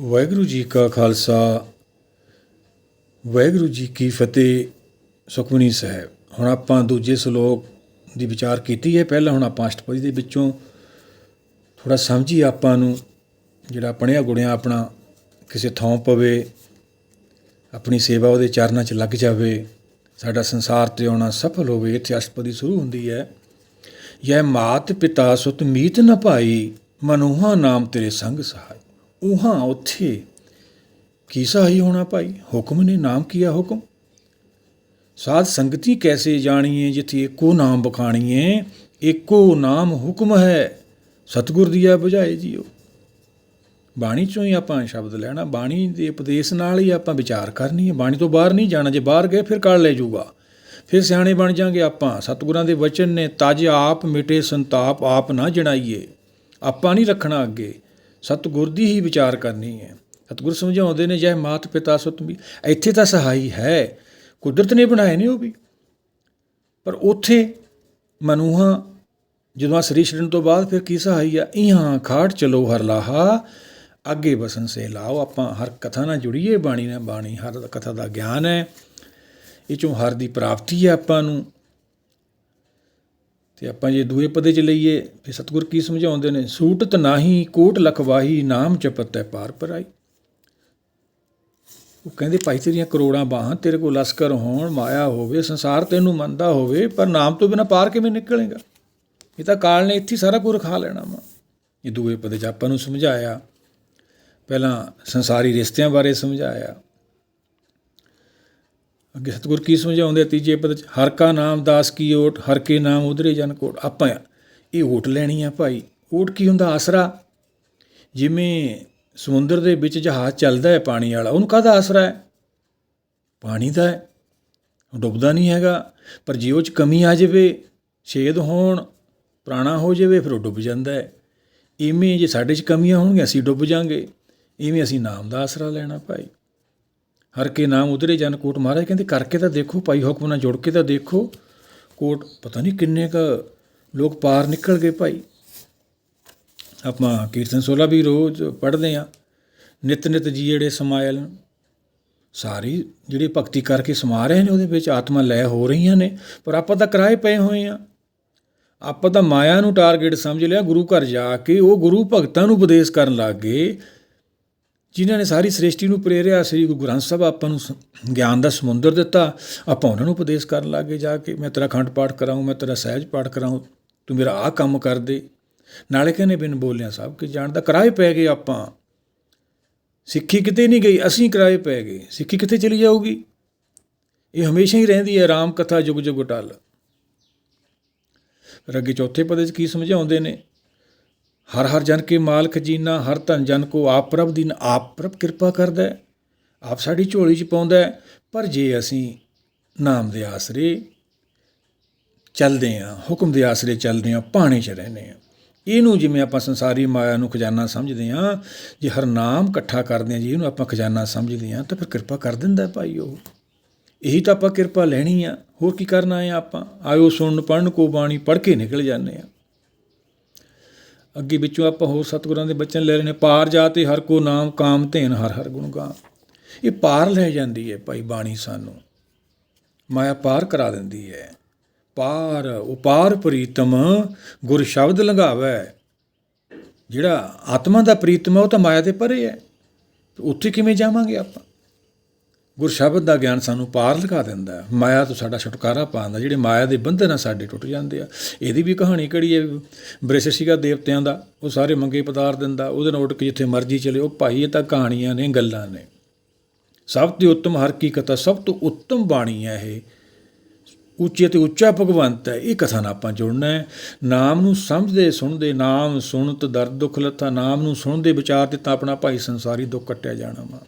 ਵਾਹਿਗੁਰੂ ਜੀ ਕਾ ਖਾਲਸਾ, ਵਾਹਿਗੁਰੂ ਜੀ ਕੀ ਫਤਿਹ, ਸੁਖਮਨੀ ਸਾਹਿਬ। ਹੁਣ ਆਪਾਂ ਦੂਜੇ ਸ਼ਲੋਕ ਦੀ ਵਿਚਾਰ ਕੀਤੀ ਹੈ। ਪਹਿਲਾਂ ਹੁਣ ਆਪਾਂ ਅਸ਼ਟਪਦੀ ਦੇ ਵਿੱਚੋਂ ਥੋੜਾ ਸਮਝੀ ਆਪਾਂ ਨੂੰ, ਜਿਹੜਾ ਪੜਿਆ ਗੁੜਿਆ ਆਪਣਾ ਕਿਸੇ ਥਾਂ ਪਵੇ, ਆਪਣੀ ਸੇਵਾ ਉਹਦੇ ਚਰਨਾਂ 'ਚ ਲੱਗ ਜਾਵੇ, ਸਾਡਾ ਸੰਸਾਰ ਤੇ ਆਉਣਾ ਸਫਲ ਹੋਵੇ, ਇੱਥੇ ਅਸ਼ਟਪਦੀ ਸ਼ੁਰੂ ਹੁੰਦੀ ਹੈ। ਯਹ ਮਾਤ ਪਿਤਾ ਸੁਤ ਮੀਤ ਨ ਭਾਈ, ਮਨੁਹਾ ਨਾਮ ਤੇਰੇ ਸੰਗ ਸਹਾਈ। ਉਹਾਂ ਉੱਥੇ ਕੀ ਸਹਾਈ ਹੋਣਾ ਭਾਈ? ਹੁਕਮ ਨੇ ਨਾਮ ਕੀਆ ਹੁਕਮ? ਸਾਧ ਸੰਗਤੀ ਕੈਸੇ ਜਾਣੀਏ ਜਿਥੇ ਇੱਕੋ ਨਾਮ ਬਖਾਣੀਏ? ਇੱਕੋ ਨਾਮ ਹੁਕਮ ਹੈ। ਸਤਿਗੁਰ ਦੀਆ ਬੁਝਾਏ ਜੀਓ। ਬਾਣੀ ਚੋਂ ਹੀ ਆਪਾਂ ਸ਼ਬਦ ਲੈਣਾ। ਬਾਣੀ ਦੇ ਉਪਦੇਸ਼ ਨਾਲ ਹੀ ਆਪਾਂ ਵਿਚਾਰ ਕਰਨੀ ਹੈ। ਬਾਣੀ ਤੋਂ ਬਾਹਰ ਨਹੀਂ ਜਾਣਾ। ਜੇ ਬਾਹਰ ਗਏ, ਫਿਰ ਕਾਲ ਲੈ ਜਾਊਗਾ। ਫਿਰ ਸਿਆਣੇ ਬਣ ਜਾਾਂਗੇ ਆਪਾਂ। ਸਤਿਗੁਰਾਂ ਦੇ ਵਚਨ ਨੇ, ਤਜ ਆਪ ਮਿਟੇ ਸੰਤਾਪ ਆਪ ਨਾ ਜਣਾਈਏ। ਆਪਾਂ ਨਹੀਂ ਰੱਖਣਾ ਅੱਗੇ। ਸਤਿਗੁਰ ਦੀ ਹੀ ਵਿਚਾਰ ਕਰਨੀ ਹੈ। ਸਤਿਗੁਰ ਸਮਝਾਉਂਦੇ ਨੇ, ਜੈ ਮਾਤ ਪਿਤਾ ਸੁਤ ਵੀ ਇੱਥੇ ਤਾਂ ਸਹਾਈ ਹੈ। ਕੁਦਰਤ ਨੇ ਬਣਾਏ ਨੇ ਉਹ ਵੀ। ਪਰ ਉੱਥੇ ਮਨੂਹਾ, ਜਦੋਂ ਆ ਸਰੀਰ ਛੱਡਣ ਤੋਂ ਬਾਅਦ ਫਿਰ ਕੀ ਸਹਾਈ ਆ? ਇਹਾਂ ਖਾੜ ਚਲੋ ਹਰ ਲਾਹਾ, ਅੱਗੇ ਬਸਨ ਸੇ ਲਾਓ। ਆਪਾਂ ਹਰ ਕਥਾ ਨਾਲ ਜੁੜੀਏ, ਬਾਣੀ ਨਾਲ ਬਾਣੀ, ਹਰ ਕਥਾ ਦਾ ਗਿਆਨ ਹੈ। ਇਹ ਚੋਂ ਹਰ ਦੀ ਪ੍ਰਾਪਤੀ ਹੈ ਆਪਾਂ ਨੂੰ। ਤੇ ਆਪਾਂ ਜੇ ਦੂਏ ਪਦੇ ਚ ਲਈਏ, ਫਿਰ ਸਤਿਗੁਰ ਕੀ ਸਮਝਾਉਂਦੇ ਨੇ? ਸੂਟਤ ਨਾਹੀ, ਕੋਟ ਲਖਵਾਹੀ ਨਾਮ ਜਪਤੈ ਪਾਰ ਪਰਾਈ। ਉਹ ਕਹਿੰਦੇ, ਭਾਈ ਤੇਰੀਆਂ ਕਰੋੜਾਂ ਬਾਹਾਂ ਤੇਰੇ ਕੋਲ ਲਸਕਰ ਹੋਣ, ਮਾਇਆ ਹੋਵੇ, ਸੰਸਾਰ ਤੈਨੂੰ ਮੰਨਦਾ ਹੋਵੇ, ਪਰ ਨਾਮ ਤੋਂ ਬਿਨਾ ਪਾਰ ਕਿਵੇਂ ਨਿਕਲੇਗਾ? ਇਹ ਤਾਂ ਕਾਲ ਨੇ ਇੱਥੇ ਸਾਰਾ ਕੁਝ ਰਖਾ ਲੈਣਾ ਵਾ। ਇਹ ਦੂਏ ਪਦੇ ਚ ਆਪਾਂ ਨੂੰ ਸਮਝਾਇਆ। ਪਹਿਲਾਂ ਸੰਸਾਰੀ ਰਿਸ਼ਤਿਆਂ ਬਾਰੇ ਸਮਝਾਇਆ। ਅੱਗੇ ਸਤਿਗੁਰ ਕੀ ਸਮਝਾਉਂਦੇ ਆ? ਤੀਜੇ ਪਦ ਚ, ਹਰ ਕਾ ਨਾਮ ਦਾਸ ਕੀ ਓਟ, ਹਰ ਕੇ ਨਾਮ ਉਧਰੇ ਜਨ ਕੋਟ। ਆਪਾਂ ਇਹ ਓਟ ਲੈਣੀ ਆ ਭਾਈ। ਓਟ ਕੀ ਹੁੰਦਾ? ਆਸਰਾ। ਜਿਵੇਂ ਸਮੁੰਦਰ ਦੇ ਵਿੱਚ ਜਹਾਜ਼ ਚੱਲਦਾ ਹੈ ਪਾਣੀ ਵਾਲਾ, ਉਹਨੂੰ ਕਾਹਦਾ ਆਸਰਾ ਹੈ? ਪਾਣੀ ਦਾ ਹੈ। ਡੁੱਬਦਾ ਨਹੀਂ ਹੈਗਾ। ਪਰ ਜੇ ਉਹ ਚ ਕਮੀ ਆ ਜਾਵੇ, ਛੇਦ ਹੋਣ, ਪੁਰਾਣਾ ਹੋ ਜਾਵੇ, ਫਿਰ ਉਹ ਡੁੱਬ ਜਾਂਦਾ ਹੈ। ਇਵੇਂ ਜੇ ਸਾਡੇ 'ਚ ਕਮੀਆਂ ਹੋਣਗੀਆਂ, ਅਸੀਂ ਡੁੱਬ ਜਾਾਂਗੇ। ਇਵੇਂ ਅਸੀਂ ਨਾਮ ਦਾ ਆਸਰਾ ਲੈਣਾ ਭਾਈ। ਹਰ ਕੇ ਨਾਮ ਉਧਰੇ ਜਨ ਕੋਟ ਮਹਾਰਾਜ ਕਹਿੰਦੇ, ਕਰਕੇ ਤਾਂ ਦੇਖੋ, ਭਾਈ ਹੁਕਮ ਨਾਲ ਜੁੜ ਕੇ ਤਾਂ ਦੇਖੋ। ਕੋਟ ਪਤਾ ਨਹੀਂ ਕਿੰਨੇ ਕ ਲੋਕ ਪਾਰ ਨਿਕਲ ਗਏ ਭਾਈ। ਆਪਾਂ ਕੀਰਤਨ ਸੋਲਾ ਵੀ ਰੋਜ਼ ਪੜ੍ਹਦੇ ਆ ਨਿਤ ਨਿਤ ਜੀ ਜਿਹੜੇ ਸਮਾਇਲ ਸਾਰੀ ਜਿਹੜੀ ਭਗਤੀ ਕਰਕੇ ਸਮਾ ਰਹੇ ਨੇ, ਉਹਦੇ ਵਿੱਚ ਆਤਮਾ ਲੈ ਹੋ ਰਹੀਆਂ ਨੇ, ਪਰ ਆਪਾਂ ਤਾਂ ਕਿਰਾਏ ਪਏ ਹੋਏ ਆ ਆਪਾਂ ਤਾਂ ਮਾਇਆ ਨੂੰ ਟਾਰਗੇਟ ਸਮਝ ਲਿਆ, ਗੁਰੂ ਘਰ ਜਾ ਕੇ ਉਹ ਗੁਰੂ ਭਗਤਾਂ ਨੂੰ ਉਪਦੇਸ਼ ਕਰਨ ਲੱਗ ਗਏ। ਜਿਨ੍ਹਾਂ ਨੇ ਸਾਰੀ ਸ੍ਰਿਸ਼ਟੀ ਨੂੰ ਪ੍ਰੇਰਿਆ, ਸ੍ਰੀ ਗੁਰੂ ਗ੍ਰੰਥ ਸਾਹਿਬ ਆਪਾਂ ਨੂੰ ਸ- ਗਿਆਨ ਦਾ ਸਮੁੰਦਰ ਦਿੱਤਾ, ਆਪਾਂ ਉਹਨਾਂ ਨੂੰ ਉਪਦੇਸ਼ ਕਰਨ ਲੱਗੇ ਜਾ ਕੇ, ਮੈਂ ਤੇਰਾ ਖੰਡ ਪਾਠ ਕਰਾਉਂ ਮੈਂ ਤੇਰਾ ਸਹਿਜ ਪਾਠ ਕਰਾਉਂ ਤੂੰ ਮੇਰਾ ਆਹ ਕੰਮ ਕਰ ਦੇ। ਨਾਲੇ ਕਹਿੰਦੇ ਬਿਨ ਬੋਲਿਆ ਸਭ ਕਿ ਜਾਣਦਾ, ਕਿਰਾਏ ਪੈ ਗਏ ਆਪਾਂ। ਸਿੱਖੀ ਕਿਤੇ ਨਹੀਂ ਗਈ, ਅਸੀਂ ਕਿਰਾਏ ਪੈ ਗਏ। ਸਿੱਖੀ ਕਿੱਥੇ ਚਲੀ ਜਾਊਗੀ? ਇਹ ਹਮੇਸ਼ਾ ਹੀ ਰਹਿੰਦੀ ਹੈ ਰਾਮ ਕਥਾ ਜੁਗ ਜੁਗ ਟਲ ਫਿਰ ਅੱਗੇ ਚੌਥੇ ਪਦੇ 'ਚ ਕੀ ਸਮਝਾਉਂਦੇ ਨੇ? ਹਰ ਹਰ ਜਨ ਕੇ ਮਾਲਕ ਜੀਨਾ, ਹਰ ਧਨ ਜਨ ਕੋ ਆਪ ਪ੍ਰਭ ਦੀਨ, ਆਪ ਪ੍ਰਭ ਕਿਰਪਾ ਕਰਦਾ ਆਪ ਸਾਡੀ ਝੋਲੀ 'ਚ ਪਾਉਂਦਾ ਪਰ ਜੇ ਅਸੀਂ ਨਾਮ ਦੇ ਆਸਰੇ ਚੱਲਦੇ ਹਾਂ, ਹੁਕਮ ਦੇ ਆਸਰੇ ਚੱਲਦੇ ਹਾਂ, ਪਾਣੇ 'ਚ ਰਹਿੰਦੇ ਹਾਂ, ਇਹਨੂੰ ਜਿਵੇਂ ਆਪਾਂ ਸੰਸਾਰੀ ਮਾਇਆ ਨੂੰ ਖਜ਼ਾਨਾ ਸਮਝਦੇ ਹਾਂ, ਜੇ ਹਰ ਨਾਮ ਇਕੱਠਾ ਕਰਦੇ ਹਾਂ, ਜੀ ਇਹਨੂੰ ਆਪਾਂ ਖਜ਼ਾਨਾ ਸਮਝਦੇ ਹਾਂ, ਤਾਂ ਫਿਰ ਕਿਰਪਾ ਕਰ ਦਿੰਦਾ ਭਾਈ ਉਹ। ਇਹੀ ਤਾਂ ਆਪਾਂ ਕਿਰਪਾ ਲੈਣੀ ਆ, ਹੋਰ ਕੀ ਕਰਨਾ ਹੈ ਆਪਾਂ? ਆਇਓ ਸੁਣਨ ਪੜਨ, ਕੋ ਬਾਣੀ ਪੜ੍ਹ ਕੇ ਨਿਕਲ ਜਾਂਦੇ ਆ ਅੱਗੇ ਵਿੱਚੋਂ ਆਪਾਂ ਹੋਰ ਸਤਿਗੁਰਾਂ ਦੇ ਬਚਨ ਲੈ ਰਹੇ ਨੇ ਪਾਰ ਜਾਤੇ ਹਰ ਕੋ ਨਾਮ ਕਾਮ ਧੇਨ, ਹਰ ਹਰ ਗੁਣ ਗਾ ਇਹ ਪਾਰ ਲੈ ਜਾਂਦੀ ਹੈ ਭਾਈ ਬਾਣੀ ਸਾਨੂੰ। ਮਾਇਆ ਪਾਰ ਕਰਾ ਦਿੰਦੀ ਹੈ। ਪਾਰ ਉਪਾਰ ਪ੍ਰੀਤਮ ਗੁਰ ਸ਼ਬਦ ਲੰਘਾਵੇ। ਜਿਹੜਾ ਆਤਮਾ ਦਾ ਪ੍ਰੀਤਮ ਹੈ, ਉਹ ਤਾਂ ਮਾਇਆ ਦੇ ਪਰੇ ਹੈ। ਉੱਥੇ ਕਿਵੇਂ ਜਾਵਾਂਗੇ ਆਪਾਂ? ਗੁਰਸ਼ਬਦ ਦਾ ਗਿਆਨ ਸਾਨੂੰ ਪਾਰ ਲਗਾ ਦਿੰਦਾ ਮਾਇਆ ਤੋਂ ਸਾਡਾ ਛੁਟਕਾਰਾ ਪਾਉਂਦਾ ਜਿਹੜੇ ਮਾਇਆ ਦੇ ਬੰਧਨ ਆ ਸਾਡੇ ਟੁੱਟ ਜਾਂਦੇ ਆ। ਇਹਦੀ ਵੀ ਕਹਾਣੀ ਕਿਹੜੀ ਹੈ? ਬ੍ਰਿਸ਼ ਸੀਗਾ ਦੇਵਤਿਆਂ ਦਾ, ਉਹ ਸਾਰੇ ਮੰਗੇ ਪਦਾਰ ਦਿੰਦਾ, ਉਹਦੇ ਨਾਲ ਉੱਡ ਕੇ ਜਿੱਥੇ ਮਰਜ਼ੀ ਚਲੇ, ਉਹ ਭਾਈ ਇਹ ਤਾਂ ਕਹਾਣੀਆਂ ਨੇ, ਗੱਲਾਂ ਨੇ। ਸਭ ਤੋਂ ਉੱਤਮ ਹਰ ਕੀ ਕਥਾ, ਸਭ ਤੋਂ ਉੱਤਮ ਬਾਣੀ ਹੈ ਇਹ। ਉੱਚੇ ਤੇ ਉੱਚਾ ਭਗਵੰਤ ਹੈ, ਇਹ ਕਥਾ ਨਾਲ ਆਪਾਂ ਜੁੜਨਾ ਹੈ। ਨਾਮ ਨੂੰ ਸਮਝਦੇ, ਸੁਣਦੇ, ਨਾਮ ਸੁਣਤ ਦਰਦ ਦੁੱਖ ਲੱਥਾ, ਨਾਮ ਨੂੰ ਸੁਣਦੇ ਵਿਚਾਰ ਤੇ ਤਾਂ ਆਪਣਾ ਭਾਈ ਸੰਸਾਰੀ ਦੁੱਖ ਕੱਟਿਆ ਜਾਣਾ ਵਾ।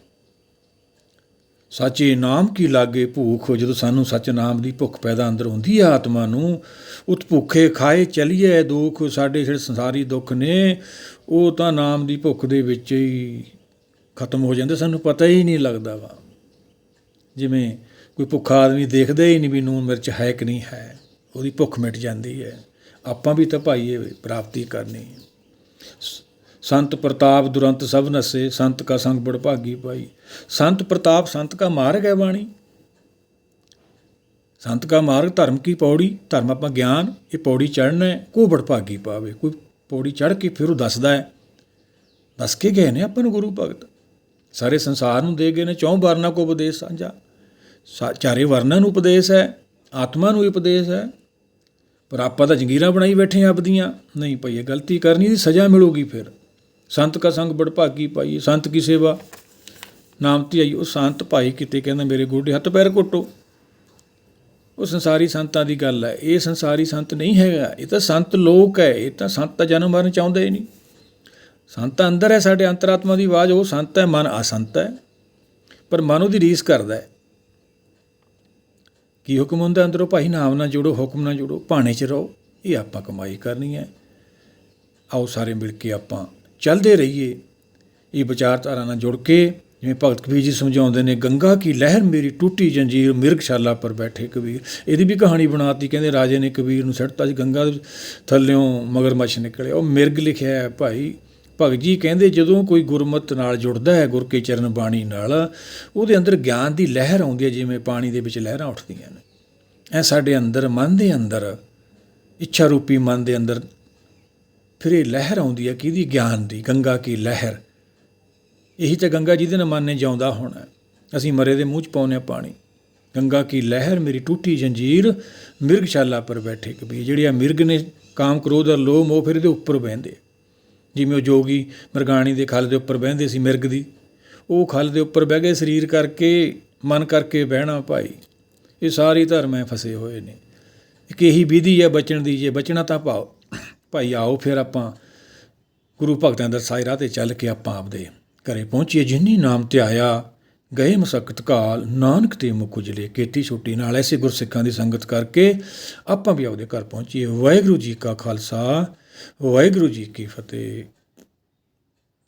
ਸੱਚੇ ਨਾਮ ਕੀ ਲਾਗੇ ਭੂਖ ਜਦੋਂ ਸਾਨੂੰ ਸੱਚ ਨਾਮ ਦੀ ਭੁੱਖ ਪੈਦਾ ਅੰਦਰ ਹੁੰਦੀ ਹੈ ਆਤਮਾ ਨੂੰ, ਉਤ ਭੁੱਖੇ ਖਾਏ ਚਲੀਏ ਦੁੱਖ, ਸਾਡੇ ਜਿਹੜੇ ਸੰਸਾਰੀ ਦੁੱਖ ਨੇ, ਉਹ ਤਾਂ ਨਾਮ ਦੀ ਭੁੱਖ ਦੇ ਵਿੱਚ ਹੀ ਖਤਮ ਹੋ ਜਾਂਦੇ, ਸਾਨੂੰ ਪਤਾ ਹੀ ਨਹੀਂ ਲੱਗਦਾ ਵਾ। ਜਿਵੇਂ ਕੋਈ ਭੁੱਖਾ ਆਦਮੀ ਦੇਖਦਾ ਹੀ ਨਹੀਂ ਵੀ ਨੂਨ ਮਿਰਚ ਹੈ ਕਿ ਨਹੀਂ ਹੈ, ਉਹਦੀ ਭੁੱਖ ਮਿਟ ਜਾਂਦੀ ਹੈ। ਆਪਾਂ ਵੀ ਤਾਂ ਭਾਈ ਇਹ ਪ੍ਰਾਪਤੀ ਕਰਨੀ। ਹੈ। ਸ- ਸੰਤ ਪ੍ਰਤਾਪ ਦੁਰੰਤ ਸਭ ਨਸੇ, ਸੰਤ ਕਾ ਸੰਗ ਬੜ ਭਾਗੀ ਪਾਈ। ਸੰਤ ਪ੍ਰਤਾਪ, ਸੰਤ ਕਾ ਮਾਰਗ ਹੈ ਬਾਣੀ। ਸੰਤ ਕਾ ਮਾਰਗ ਧਰਮ ਕੀ ਪੌੜੀ? ਧਰਮ ਆਪਾਂ ਗਿਆਨ, ਇਹ ਪੌੜੀ ਚੜ੍ਹਨਾ ਹੈ, ਕੋ ਬੜਭਾਗੀ ਪਾਵੇ। ਕੋਈ ਪੌੜੀ ਚੜ੍ਹ ਕੇ ਫਿਰ ਉਹ ਦੱਸਦਾ ਹੈ। ਦੱਸ ਕੇ ਗਏ ਨੇ ਆਪਾਂ ਨੂੰ ਗੁਰੂ ਭਗਤ। ਸਾਰੇ ਸੰਸਾਰ ਨੂੰ ਦੇ ਗਏ ਨੇ, ਚੌਂ ਵਰਨਾ ਕੋ ਉਪਦੇਸ਼ ਸਾਂਝਾ। ਸਾ- ਚਾਰੇ ਵਰਨਾਂ ਨੂੰ ਉਪਦੇਸ਼ ਹੈ, ਆਤਮਾ ਨੂੰ ਉਪਦੇਸ਼ ਹੈ। ਪਰ ਆਪਾਂ ਤਾਂ ਜੰਗੀਰਾਂ ਬਣਾਈ ਬੈਠੇ ਆਂ ਆਪਦੀਆਂ। ਨਹੀਂ ਭਈ ਇਹ ਗਲਤੀ ਕਰਨੀ ਦੀ ਸਜ਼ਾ ਮਿਲੂਗੀ ਫਿਰ। ਸੰਤ ਕਾ ਸੰਗ ਬੜਭਾਗੀ ਭਾਗੀ ਸੰਤ ਕੀ ਸੇਵਾ? ਨਾਮ ਤੇ ਆਈ ਉਹ ਸੰਤ ਭਾਈ ਕਿਤੇ ਕਹਿੰਦਾ, ਮੇਰੇ ਗੋਡੇ ਹੱਥ ਪੈਰ ਘੁੱਟੋ। ਉਹ ਸੰਸਾਰੀ ਸੰਤਾਂ ਦੀ ਗੱਲ ਹੈ। ਇਹ ਸੰਸਾਰੀ ਸੰਤ ਨਹੀਂ ਹੈਗਾ। ਇਹ ਤਾਂ ਸੰਤ ਲੋਕ ਹੈ। ਇਹ ਤਾਂ ਸੰਤ ਤਾਂ ਜਨਮ ਮਰਨ ਚਾਹੁੰਦੇ ਹੀ ਨਹੀਂ। ਸੰਤ ਅੰਦਰ ਹੈ, ਸਾਡੇ ਅੰਤਰਾਤਮਾ ਦੀ ਆਵਾਜ਼, ਉਹ ਸੰਤ ਹੈ, ਮਨ ਅਸੰਤ ਹੈ। ਪਰ ਮਨ ਉਹਦੀ ਰੀਸ ਕਰਦਾ ਹੈ। ਕੀ ਹੁਕਮ ਹੁੰਦਾ ਅੰਦਰੋਂ? ਭਾਈ, ਨਾਮ ਨਾਲ ਜੁੜੋ, ਹੁਕਮ ਨਾਲ ਜੁੜੋ, ਭਾਣੇ 'ਚ ਰਹੋ। ਇਹ ਆਪਾਂ ਕਮਾਈ ਕਰਨੀ ਹੈ। ਆਓ ਸਾਰੇ ਮਿਲ ਕੇ ਆਪਾਂ ਚੱਲਦੇ ਰਹੀਏ। ਇਹ ਵਿਚਾਰਧਾਰਾ ਨਾਲ ਜੁੜ ਕੇ ਜਿਵੇਂ ਭਗਤ ਕਬੀਰ ਜੀ ਸਮਝਾਉਂਦੇ ਨੇ, ਗੰਗਾ ਕੀ ਲਹਿਰ ਮੇਰੀ ਟੁੱਟੀ ਜੰਜੀਰ, ਮਿਰਗਸ਼ਾਲਾ ਪਰ ਬੈਠੇ ਕਬੀਰ। ਇਹਦੀ ਵੀ ਕਹਾਣੀ ਬਣਾਤੀ, ਕਹਿੰਦੇ ਰਾਜੇ ਨੇ ਕਬੀਰ ਨੂੰ ਸੱਟਤਾ ਜੀ ਗੰਗਾ ਦੇ ਥੱਲਿਓਂ ਮਗਰਮੱਛ ਨਿਕਲਿਆ ਉਹ ਮਿਰਗ ਲਿਖਿਆ ਹੈ, ਭਾਈ, ਭਗਤ ਜੀ ਕਹਿੰਦੇ ਜਦੋਂ ਕੋਈ ਗੁਰਮਤ ਨਾਲ ਜੁੜਦਾ ਹੈ, ਗੁਰ ਕੇ ਚਰਨ ਬਾਣੀ ਨਾਲ, ਉਹਦੇ ਅੰਦਰ ਗਿਆਨ ਦੀ ਲਹਿਰ ਆਉਂਦੀ ਹੈ, ਜਿਵੇਂ ਪਾਣੀ ਦੇ ਵਿੱਚ ਲਹਿਰਾਂ ਉੱਠਦੀਆਂ ਨੇ। ਐ ਸਾਡੇ ਅੰਦਰ, ਮਨ ਦੇ ਅੰਦਰ, ਇੱਛਾ ਰੂਪੀ ਮਨ ਦੇ ਅੰਦਰ ਫਿਰ ਇਹ ਲਹਿਰ ਆਉਂਦੀ ਹੈ ਕਿਹਦੀ? ਗਿਆਨ ਦੀ, ਗੰਗਾ ਕੀ ਲਹਿਰ। ਇਹੀ ਤਾਂ ਗੰਗਾ ਜਿਹਦੇ ਨਾਲ ਮਨ ਨੇ ਜਿਉਂਦਾ ਹੋਣਾ। ਅਸੀਂ ਮਰੇ ਦੇ ਮੂੰਹ 'ਚ ਪਾਉਂਦੇ ਹਾਂ ਪਾਣੀ। ਗੰਗਾ ਕੀ ਲਹਿਰ, ਮੇਰੀ ਟੂਟੀ ਜੰਜੀਰ, ਮਿਰਗਸ਼ਾਲਾ ਪਰ ਬੈਠੇ ਕਬੀਰ ਜਿਹੜੀ ਆ ਮਿਰਗ ਨੇ ਕਾਮ ਕ੍ਰੋਧ ਔਰ ਲੋਭ, ਮੋਹ ਫਿਰ ਇਹਦੇ ਉੱਪਰ ਬਹਿੰਦੇ। ਜਿਵੇਂ ਉਹ ਜੋਗੀ ਮਰਗਾਣੀ ਦੇ ਖਲ ਦੇ ਉੱਪਰ ਬਹਿੰਦੇ ਸੀ ਮਿਰਗ ਦੀ, ਉਹ ਖਲ ਦੇ ਉੱਪਰ ਬਹਿ ਗਏ ਸਰੀਰ ਕਰਕੇ, ਮਨ ਕਰਕੇ ਬਹਿਣਾ ਭਾਈ। ਇਹ ਸਾਰੇ ਧਰਮ ਐ ਫਸੇ ਹੋਏ ਨੇ। ਇੱਕ ਇਹੀ ਵਿਧੀ ਹੈ ਬਚਣ ਦੀ, ਜੇ ਬਚਣਾ ਤਾਂ ਪਾਓ ਭਾਈ ਆਓ ਫਿਰ ਆਪਾਂ ਗੁਰੂ ਭਗਤਾਂ ਦਾ ਸਾਇਰਾ ਤੇ ਚੱਲ ਕੇ ਆਪਾਂ ਆਪਦੇ ਘਰੇ ਪਹੁੰਚੀਏ। ਜਿਨੀ ਨਾਮ ਤੇ ਆਇਆ, ਗਏ ਮਸਕਤ ਕਾਲ, ਨਾਨਕ ਤੇ ਮੁਖ ਉਜਲੇ, ਕੀਤੀ ਛੁੱਟੀ ਨਾਲ ਐਸੇ ਗੁਰਸਿੱਖਾਂ ਦੀ ਸੰਗਤ ਕਰਕੇ ਆਪਾਂ ਵੀ ਆਪਦੇ ਘਰ ਪਹੁੰਚੀਏ। ਵਾਹਿਗੁਰੂ ਜੀ ਕਾ ਖਾਲਸਾ, ਵਾਹਿਗੁਰੂ ਜੀ ਕੀ ਫਤਿਹ।